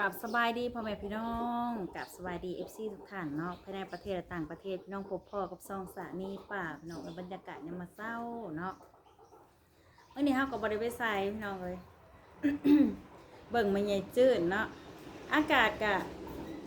กับสบายดีพ่อแม่พี่น้องกับสบายดีเอฟซีทุกท่านเนาะภายในประเทศและต่างประเทศพี่น้องพบพ่อกับซองสานีป่าพี่น้องในบรรยากาศยังมาเศร้าเนาะวันนี้เฮากับบริเวณไซพี่น้องเลย เบิ่งมันใหญ่จืดเนาะอากาศกะ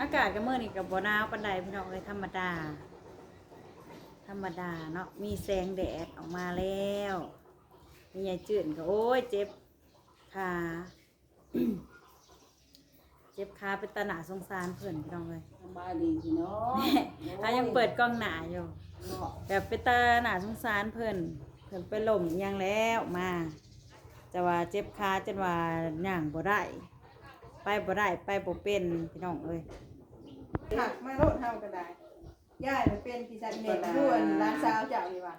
อากาศกับเมื่อนี่กับบ่หนาวปานใดพี่น้องเลยธรรมดา ธรรมดาเนาะมีแสงแดดออกมาแล้วมีใหญ่จืดก็โอ้ยเจ็บขา เจ็บขาเป็นตาหนาสงสารเพื่อนพี่น้องเลยสบายดีพี่น้องเขายังเปิดกล้องหนาอยู่เนาะแบบเป็นตาหนาสงสารเพื่อนเพื่อนไปหล่มอิหยังแล้วมาจะว่าเจ็บขาจนว่าย่างบ่ได้ไปบ่ได้ไปบ่เป็นพี่น้องเอ้ยหักมาโลดเฮาก็ได้ย่ายมันเป็นพิซซ่าเน็ตด้วยร้านสาวเจ้านี่ว่ะ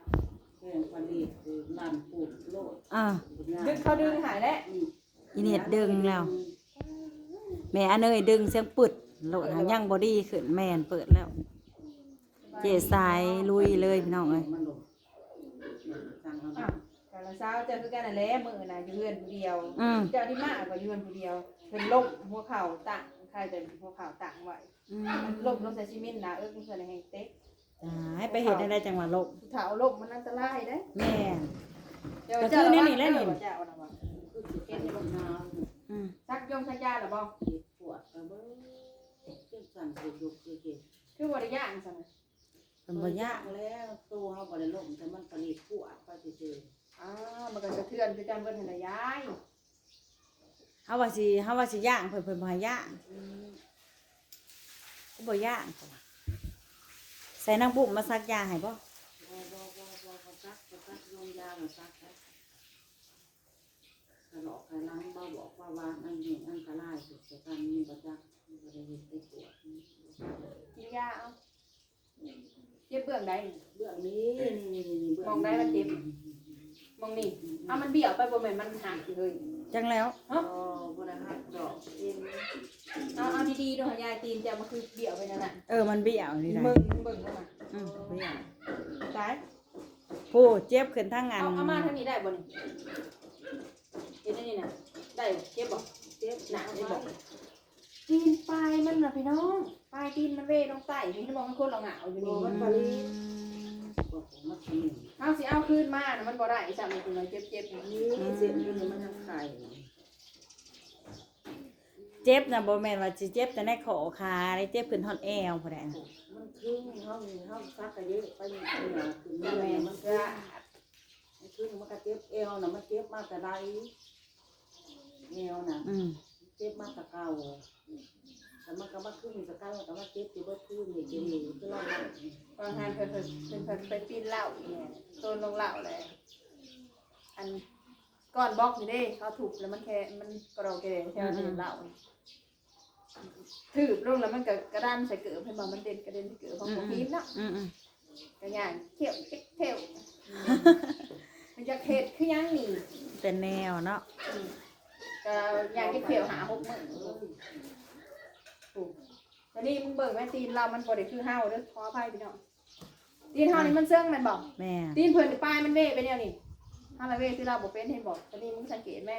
แกงผลิตคือนั่นปลูกโลดอ่าดึงเขาดึงหายแล้วอีเน็ตดึงแล้ว แม่อันเนยดึงเสียงปึดโหลดหายังบอดี้ขึ้นแม่นเปิดแล้ว เจสายลุยเลยพี่น้องเอ้ยมันลงสั่งเอาอ้าวกาละสาวเจ้าคือกันนั่นแหละมื้อน่ะอยู่เฮือนผู้เดียว อืมเจ้าที่มากกว่าอยู่เฮือนผู้เดียวเพิ่นลบหัวเข่าตั้งใครจะหัวเข่าตั้งไว้อืมันมลบลงใส่ซีเมนต์นะเออเพิ่นให้เต๊กอ่าให้ไปเห็นได้จังหวะลบถ้าเอาลบมันอันตรายเด้แม่น เจ้าก็คือเจ้านี่นี่แหละนี่เจ้าน่ะว่าคือสิเป็นบักนาว อืมซักยงซักยาล่ะบ่เจ็บปวดกระเบ้อเจ็บสั่นปวดยุกเจ็บคือบ่ได้ย่างซั่นน่ะเป็นบ่ยากแล้วตัวเฮาบ่ได้ลงแต่มันผลิตปวดไปเฉยอ้าวมันก็สะเทือนคือกันเบิ่นหั่นน่ะยายเฮาว่าสิเฮาว่าสิย่างเพิ่นเพิ่นบ่ให้ย่างๆอืมก็บ่ย่างตัวใส่นางบุ๋มมาซักยาให้บ่บ่บ่บ่บ่บ่ซักบ่ซักลงยาบ่ซักนะ กระหลอกกระลังบ่บอกว่าว่าอันนี้อันตรายสุดแต่การมีบ่จักบ่ได้เฮ็ดได้ปวดกินยาเอาเจ็บเบื้องใดนี่เบื้องนี้นี่นี่นี่เบื้มองได้มันเจ็บมองนี่เอามันเบี่ยวไปบ่แม่นมันหักเลยจังแล้วอ๋อบ่ได้หักดอกเองเอาเอาดีๆดูยายตีนจะมาคือเบี่ยวไปนั่นน่ะเออมันเบี้ยวนี่ได้มึงเบิ่งเข้ามาอืมเบี้ยวตายผู้เจ็บขึ้นทั้งอันเอาเอามาทางนี้ได้บ่นี่ เห็นอันนี่น่ะได้บ่เจ็บบ่เจ็บหนักได้บ่ตีนปลายมันน่ะพี่น้องปลายตีนมันเว้ลงใต้พี่บอกมันคนเราเหงาอยู่นี่มันอืผลิตมบอกผมมาทำนี่เอาสิเอาคืนมาน่ะมันบ่ได้ซ้ำนี่เจ็บๆอยู่นี่นี่เส้นอยู่นี่มันทำไข่เจ็บนะบ่แม่นว่าสิเจ็บแต่ในขอขาได้เจ็บขึ้นฮอดแอวพุ่นแหละมันครึ่งเฮาเฮาซักกะเยอะไปเหนือขึ้นแม่แม่มัมันนก็ก็ครึ่งมันก็เจ็บเอวน่ะมันเจ็บมากแต่ใด เอวน่ะอืมเจ็บมากแต่เก่าแต่มันก็มาครึ่งแต่เก่าแต่ว่าเจ็บอยู่บ่ครึ่งนี่คือคือเราบางงานเพิ่นเพิ่นเพิ่นเพิ่นไปปีนเหล้าอีเนี่ยโซนลงเหล้าเลยอันก้อนบล็อกนี่เด้เขาถูกแล้วมันแค่มันกระโดดกระเด็นแค่มันเป็นเหล้าถืบลงแล้วมันก็กระด้านใส่เกลือเพิ่นบอกมันเด่นกระเด็นใส่เกลือของผมพีนเนาะอืมอืมกระย่างเที่ยวเจ๊กเที่ยวมันจะเข็ดคือหยังนี่เป็นแนวเนาะ อืม ก็ย่างเจ๊กเที่ยวหาหกมื้อถูกตอนนี้มึงเบิ่งแม่ตีนเรามันบ่ได้คือเฮาเด้อขออภัยพี่น้องตีนเฮานี่มันเสื่องแม่นบอกแม่ตีนเพิ่นนี่ปลายมันเว่ไปเนี่ยนี่ถ้าละเว่ที่เราบ่เป็นเห็นบอกตอนนี้มึงสังเกตแม่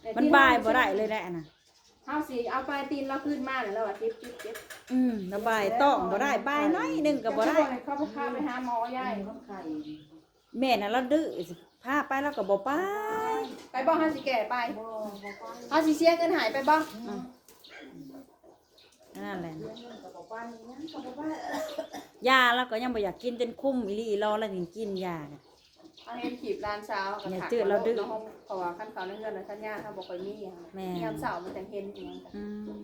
แต่มันตีเรบายบ่ได้เลยแหละน่ะเฮาสิเอาปลายตีนเราขึ้นมาแล้วว่าเจ็บเจ็บเจ็บอืมระบายต้องบ่ได้บายน้อยหนึงก็บ่ได้เขาพาไปหาหมอยายมันไข่แม่น่ะเราดื้อสิ พาไปแล้วก็บ่ไปไปบ่เฮาสิแก่ไปบ่บ่ไปเฮาสิเสียเงินหายไปบ่อืมนั่นแหละเลี้ยงเงินกับบ่ไปยังกับบ่ไปยาแล้วก็ยังบ่อยากกินจนคุ้มอีหลีรอแล้วถึงกินยาน่ะเอาเห็นขีบลานเช้าก็อย่าถักจืดเราดื้อในห้องเพราะว่าคันเขาในเงินน่ะคันยาถ้าบ่ค่อยมีอะแม่ยามเช้ามันจังเห็นอีหยังกันอืม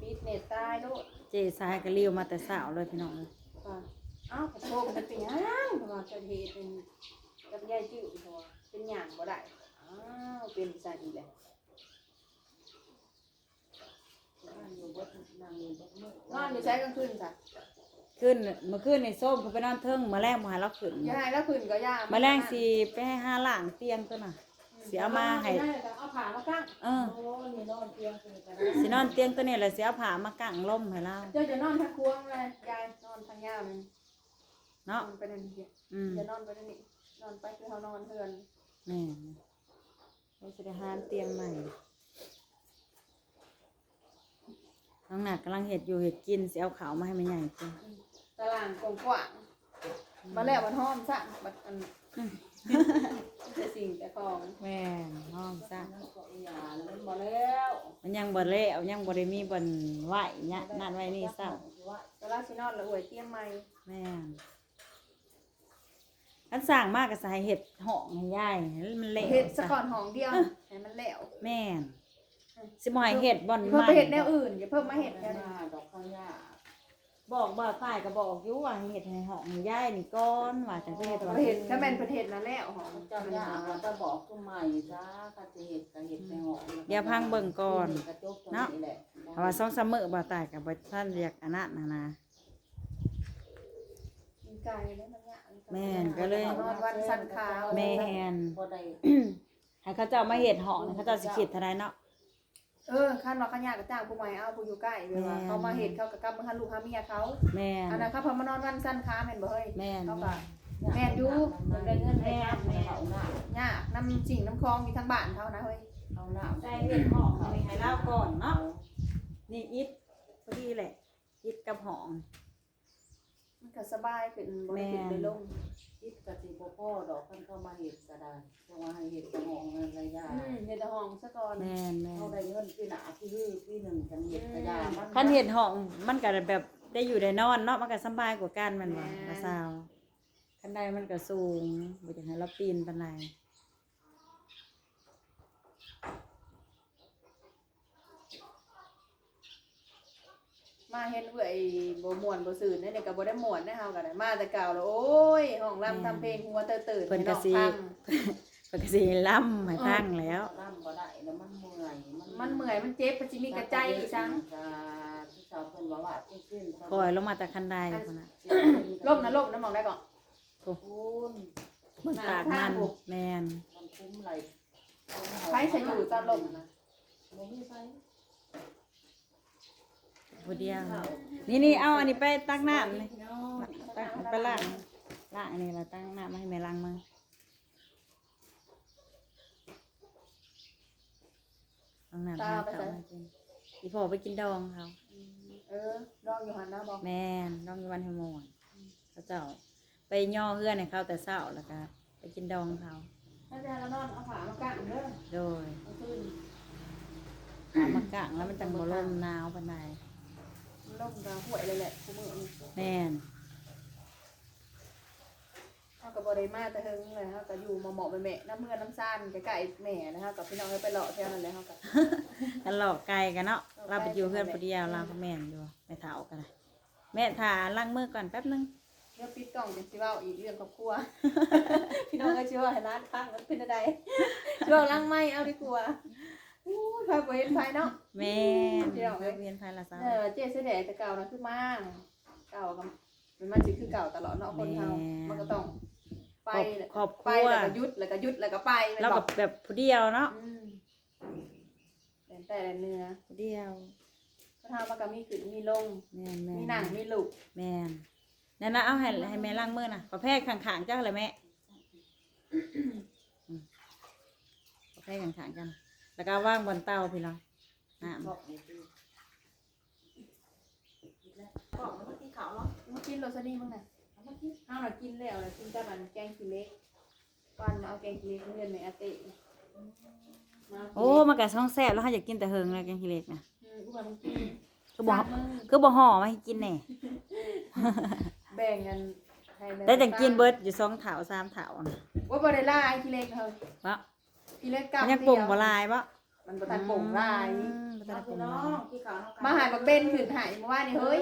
ปิดเน็ตตายโลดเจสายก็เลี้ยวมาแต่เช้าเลยพี่น้องเอ้ยว่าเอ้าขอโทษมันเป็นหยังเพราะว่าเกิดเหตุเป็น กับยายจืดเพราะว่าเป็นหยังบ่ได้อ้าวเป็นซะอีกแล้วนั่งอยู่บ่นั่งอยู่บ่มื้อนอนอยู่ใช้กลางคืนจ้ะขึ้นเมื่อคืนในส้มเขาไปนอนเทิงมาแรงมาหาเราขึ้นยายแล้วคืนก็ย่ามาแรงสิไปให้หาหลังเตียงตัวน่ะสิเอามาให้เอาผ้ามากั้งเออโอ้นี่นอนเตียงคือกันสินอนเตียงตัวนี้แหละสิเอาผ้ามากั้งล่มให้เราเจ้าจะนอนทางควงเลยยายนอนทางย่ามันเนาะนอนไปนั่นเดียวอืมจะนอนไปนั่นนี่ นอนไปคือเขานอนเทือนแม่นเราสิได้หาเตียงใหม่น้องหนักกำลังเห็ดอยู่เห็ดกินสิเอาขาวมาให้แม่ใหญ่กินตารางกว้างๆมาแล้วมันหอมซะบัดอันแต่สิ่งแต่ของแม่นห้องซะนั่นก็อีหยาแล้วมันบ่แล้วมันยังบ่เละยังบ่ได้มีบ่อนไหวเนี่ยนั่นไว้นี่ซ้ำว่าเวลาสินอนแล้วอวยเตียงใหม่แม่น อันสร้างมากกับสายเห็ดหองให้ยายให้มันเละเฮ็ดสะก่อนห้องเดียวให้มันแล้วแม่นสิบ่ให้เห็ดบ่อนอย่าเพิ่มไปเฮ็ดแนวอื่นอย่าเพิ่มมาเฮ็ดแนวหนี้น้าดอกข้าวหญ้าบอกบ่ฝ่ายก็บอกอยู่ว่าให้เห็ดให้หองให้ยายนี่ก่อนว่าจังสิเฮ็ดแต่ว่าว่าเฮ็ดถ้าแม่นประเทศนั้นแล้วห้องเจ้าหญ้าเราจะบอกขึ้นใหม่จ้าก็จะเห็ดก็เห็ดในหอเดี๋ยวพังเบิ่งก่อนกระจกตรงนี้แหละเพราะว่าสองสามมื้อบ่ตายก็บ่ทันเรียกอันนั้นนะนะกินไก่แล้วมันยาก แม่นก็เลย นอนวันสันขาวแม่น บ่ได้ให้เขาเจ้ามาเห็ดหองเขาเจ้าสิคิดเท่าใดเนาะ เออคันว่าเขายากก็จ้างผู้ใหม่เอาผู้อยู่ใกล้เวลาแม่น เขามาเฮ็ดเขาก็กลับมาหาลูกหาเมียเขาแม่นอันนั้นเขาพอมานอนวันสันขาแม่นบ่เฮ้ยแม่น เขาก็ แม่นอยู่ มันได้เงินได้แม่ทำแม่แม่เอาหน้า ยากน้ำสิ่งน้ำคลองอยู่ทางบ้านเขานะเฮ้ยเอาหน้าได้เห็ดหองนี่ให้เล่าก่อนเนาะ นี่อิดพอดีแหละอิดกับหอง มันก็สบายขึ้นบ่ได้ขึ้นแม่นได้ลงคิดกะสิบ่พ่อดอกเพิ่นเข้ามาเห็ดก็ได้เพราะว่าให้เห็ดกระหองเงินระยะอืมเฮ็ดแต่ห้องซะก่อนแม่นแม่นเขาได้เงินปีหน้าปีฮื้อปีหนึ่งจังเห็ดกระยามัคันเห็ดหองมันก็แบบได้อยู่ได้นอนเนาะมันก็สำบายกว่ากันแมันบ่ว่าซาวคันใดมันก็สูงบ่อยากให้เราปีนปานใด มาเห็นเอื่อยบ่ม่วนบ่ซื่นเนี่ยก็บ่ได้ม่วนได้เฮาก็ได้มาแต่เก่าแล้วโอ้ยห้องรำทำเพลงหัวเตอตื่นเพิ่นก็สิให้องฟังเพิ่นก็สิล่ำให้ฟังแล้วร่ำบ่ได้แล้วมันเมื่อยมันเมื่อยมันเจ็บมันสิมีกระใจอีกจังจ้าที่ชาวเพิ่นว่าว่าขึ้นๆปล่อยลงมาแต่คันใดพุ่นน่ะล่มนะล่มนะมองได้ก่อนคุณเบิ่งปากมันแม่นมันคุ้มไหลใครจะอยู่ตอนล่มนะบ่มีไฟ ผู้เดียวนี่นี่เอาอันนี้ไปตักน้ำนี่ตักไปล้างล้างอันนี้แล้วตักน้ำมาให้แม่ล้างมือล้างน้ำทานข้าวมากินอีพ่อไปกินดองเขาเออดองอยู่หันนะบอกแม่นดองอยู่วันเฮมอนเขาเจ้าไปย่อเพื่อนให้เขาแต่เช้าแล้วก็ไปกินดองเขาถ้าจะเรานอนเอาฝามากางเด้อโดยเอาขึ้นเอามากางแล้วมันจังบ่ลมหนาวปานใด ล่มกระห่วยเลยแหละคู่มือนี่แม่นเขาก็บริมาแต่เฮงเลยเขาก็อยู่มาเหมาะไปแม่น้ำเมื่อน้ำซ่านใกล้ๆแม่นะคะกับพี่น้องให้ไปเลาะแถวนั้นเลยเขาก็กันหลอกไกลกันเนาะเราไปอยู่เพื่อนผู้เดียวเราก็แม่นอยู่ไม่เท่ากันเลยแม่ถ่าล้างมือก่อนแป๊บนึงเรื่องปิดกล่องจะสิเว่าอีกเรื่องครอบครัว พี่น้องก็เชื่อว่าให้ร้านข้างมันเป็นอะไรช่วงล้างไม่เอาดีกว่า อู้ยไฟบ่เห็นไฟเนาะแม่นเดี๋ยวเพื่อนเวียนภายละสาวเออเจ๊เสด็จแต่เก่านะคือมากเก่ากับมันมันสิคือเก่าตลอดเนาะคนเฮามันก็ต้อง ไปครอบคไปรัวแล้วก็หยุดแล้วก็หยุดแล้วก็ไปแม่นเราบกัอบกแบบผู้เดียวเนาะอืมแต่แต่ละเนื้อผู้เดียวก็ทำมันก็มีขึ้นมีลงแม่นแม่นมีหนังมีลูกแม่นนั่นนะเอาให้ให้แม่ล้างมือน่ะประเภทข้างๆเจ้าเลยแม่อืมประเภทข้างๆกัน แล้วก็ว่างบนเตาพี่น้องน้ำชอบนี่คือบอกมันกินขาวเนาะมากินโรสนี่มั้งน่ะเอามากินเอาหน่ะกินแล้วน่ะกินแต่มันแกงขี้เล็กวันมาเอาแกงขี้เล็กเรียนในอาเต้มาเาโอ้มันก็ช่องแซ่บแล้วเขาอยากกินแต่เฮิงเลยแกงขี้เหล็กนะอืมกูว่ามันกินคือบ่สามมื้อคือบ่ห่อมาให้กินแน่แบ่งกันให้ม่แต่จังกินเบิดอยู่สองเถาสามเถานะว่าบ่ได้ลายขี้เล็กเฮาวะ ขี้เล็กกับมันยังปรุงบ่ลายบ่มันบ่ทันปรุงลายอืมบ่ทันปรุงลายที่เขาเอมาหายบักเบนขึ้นหายเมื่อวานนี่เฮ้ย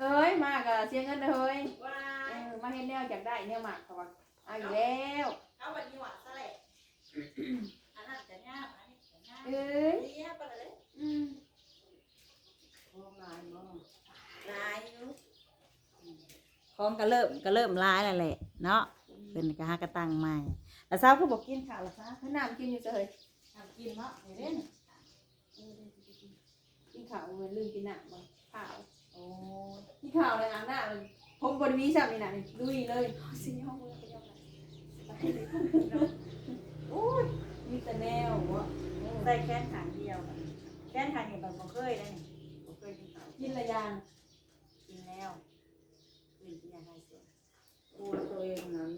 เอ้ยมากอะเสียเงินเลยเฮ้ยเออมาเห็นแนวอยากได้แนวหมากเขาว่าเอาอยู่แล้วเอาวันนี้หวานซะแหละอันนั้นจะยากอันนี้จะยาก เอ้ย เรียบไปเลย อืม ลายเนาะ ลายอยู่ ของก็เริ่มก็เริ่มลายแล้วแหละเนาะเป็นก็หากระตังใหม่แล้วเช้าคือบอกกินข้าวแล้วซะให้น้ำกินอยู่เฉยทำกินเนาะเดี๋ยวเล่นกินข้าวเหมือนลืมกินน้ำบ้างข้าวโอ้ยกินข้าวเลยอ่างหน้าเลยผมบริวีสับนี่นะนี่ลุยเลยสิห้องมือไปยกเลย โอ้ยมีแต่แนววะใส่แค่นขางเดียวอะแค่นขางนี่แบบบ่เคยได้นี่บ่เคยกินข้าว กินละยาง กินแล้วกินกินยาคลายเสียง กลัวตัวเองนั้น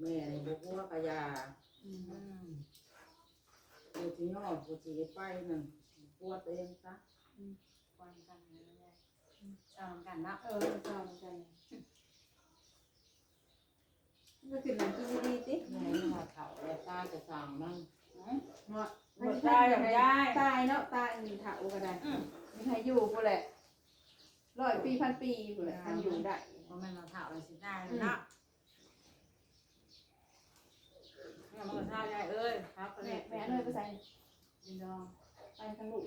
แม่นี่บ่กลัวกะยา อืม กูสิยอดกูสิไปนั่นกลัวตัวเองซะควานกันนะแม่เอานำกันนะเออเจ้าใจก็คือหนังกินดีๆติแม่มาเฒ่าแล้วตาจะสั่งมันเนาะหมดได้อย่างยายตายเนาะตายอีเถาก็ได้มีใครอยู่กูแหละร้อยปีพันปีกูแหละท่านอยู่ได้บ่แม่นมาเผาเลยสิได้เนาะเนี่มันก็ท่ายายเอ้ยครับแม่แม่เลยไปใส่ กินดองไปทั้งลูก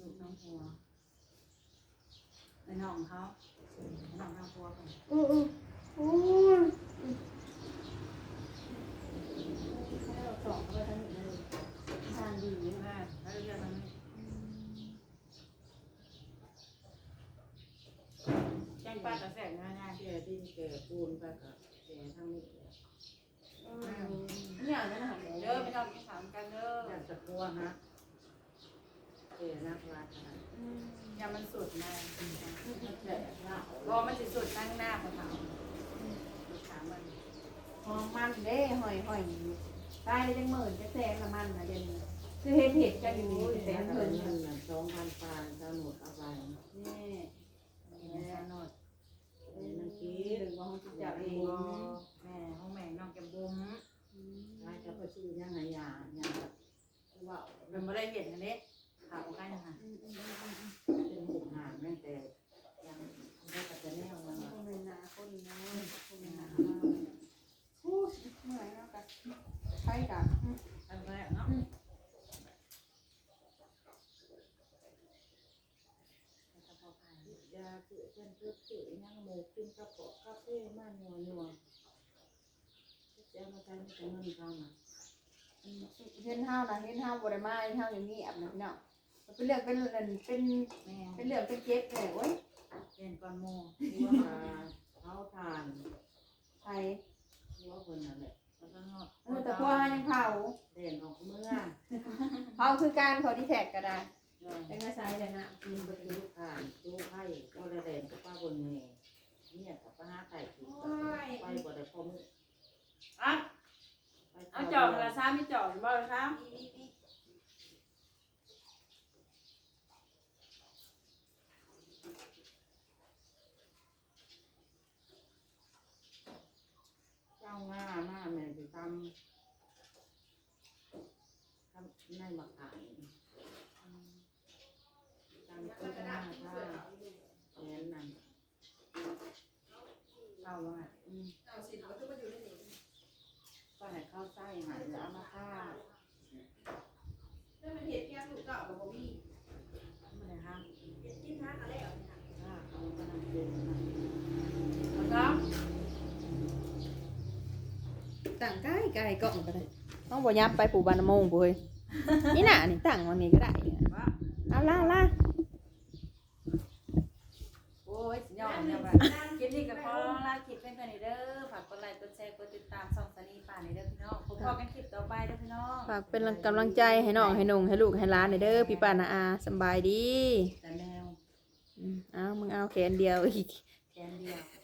ลูกน้องหัวในน้องเขาในน้องทางพัวกันอืออืออู้ยให้เราสองไปทั้งหมดเลยทานดีแม่แล้วเรียกมันแจ้งป้าตะแสงนะยายแก่ดินแกปูนไปกับแกทั้งนี้แหละ เนี่ยนั่นน่ะเด้อไม่ต้องกินขาวกันเด้ออยากจะกลัวฮะแก่นักราชาอย่ามันสุดนะแก่ละรอมันสิสุดตั้งหน้าเขาเผาถามมันหอมมันเด้หอยหอยตายได้จังหมื่นจะแซงละมันนะเดี๋ยวนี้คือเห็ดเห็ดกันอยู่นี่แซงเงิเพิ่นนนี่เงินสองพันปานจะหมดเอาไปแม่นอดนังกีหรือว่าห้องจิตเจับเอง แม่ห้องแม่น้องแกมบุ้ม ชื่อยังไงยาเนี่ยว่าเป็นไม่ได้เห็นอันนี้ขาวกันนะคะเป็นหกหางนั่นแต่ยังได้กับจะแนวมันคนเป็นนาคนนะคนเป็นนาโอ้ยเมื่อยแล้วกันใช่กันอันแรกเนาะจะพอไปยาคือเพื่อนเพื่อนคือยังหมูกินกระเพาะกาแฟมาหนัวหนัวจะมาใช้ไม่ใช้เงินเขาน่ะ เห็นห้าวนะเห็นห้าวบริมาเห็นห้าวอย่างนี้อับนะพี่น้องเป็นเรื่องเป็นเป็นเป็นแม่เป็นเรื่องเป็นเจ็บเลยโอ้ยเป็นก้อนโมหัวขาเขาทานไทยหัวคนนั่นแหละแล้วก็งอดเออแต่พวกยังเผาเด่นออกเมื่อเผาคือการเขาที่แท็กก็ได้เลยเป็นกระสายเลยนะกินไปกินทานดูไข่ก็ได้เด่นกับป้าบนเมย์เนี่ยกับป้าหาไข่กินไปบ่ได้พอมือ อะเอาจอกละซ้ำไม่จอกบ่ละซ้ เจ้าง่าหน้าแม่จะทำทำในมะขาม ทำคือหน้าท่าแนนั่นำเอาว่าอืมก็ให้เข้าไส้หายแล้วเอามาฆ่าแล้วมันเห็ดยังลูกเก่ากับบ่มีไม่ได้ห้ามกินทานอะไรอะฆ่าเอามาทำเป็นแล้วก็ต่างใกล้ไกลกล่องก็ได้ต้องบ่ยับไปปู่บานโมงปุ้ยนี่น่ะนี่ตั้งวันนี้ก็ได้เนี่ยว่าเอาล่ะล่ะ อ้ยสิยอดเนี่ยว่าคลิปนี้ก็พอลาคลิปเพื่อนๆนี่เด้อ ฝากกดไลค์กดแชร์กดติดตามช่องสนีป่านี่เด้อพี่น้องพบกันคลิปต่อไปเด้อพี่น้องฝากเป็นกำลังใจให้น้องให้นงให้ลูกให้หล้านหน่อยเด้อพี่ป้านาอาสำบายดีแต่แนวอืมเอามึงเอาแขนเดียวอีกแกนเดียว